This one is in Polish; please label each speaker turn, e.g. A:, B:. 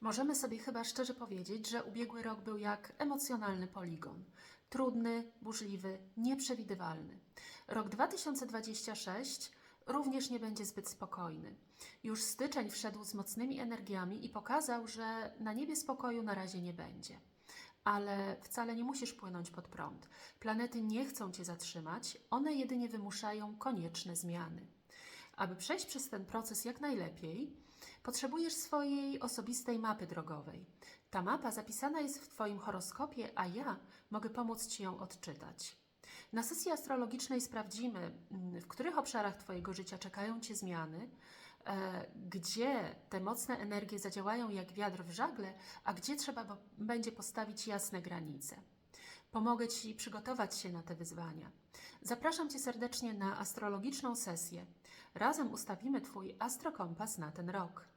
A: Możemy sobie chyba szczerze powiedzieć, że ubiegły rok był jak emocjonalny poligon. Trudny, burzliwy, nieprzewidywalny. Rok 2026 również nie będzie zbyt spokojny. Już styczeń wszedł z mocnymi energiami i pokazał, że na niebie spokoju na razie nie będzie. Ale wcale nie musisz płynąć pod prąd. Planety nie chcą cię zatrzymać, one jedynie wymuszają konieczne zmiany. Aby przejść przez ten proces jak najlepiej, potrzebujesz swojej osobistej mapy drogowej. Ta mapa zapisana jest w Twoim horoskopie, a ja mogę pomóc Ci ją odczytać. Na sesji astrologicznej sprawdzimy, mm, w których obszarach Twojego życia czekają Cię zmiany, e, gdzie te mocne energie zadziałają jak wiatr w żagle, a gdzie trzeba będzie postawić jasne granice. Pomogę Ci przygotować się na te wyzwania. Zapraszam Cię serdecznie na astrologiczną sesję. Razem ustawimy Twój astrokompas na ten rok.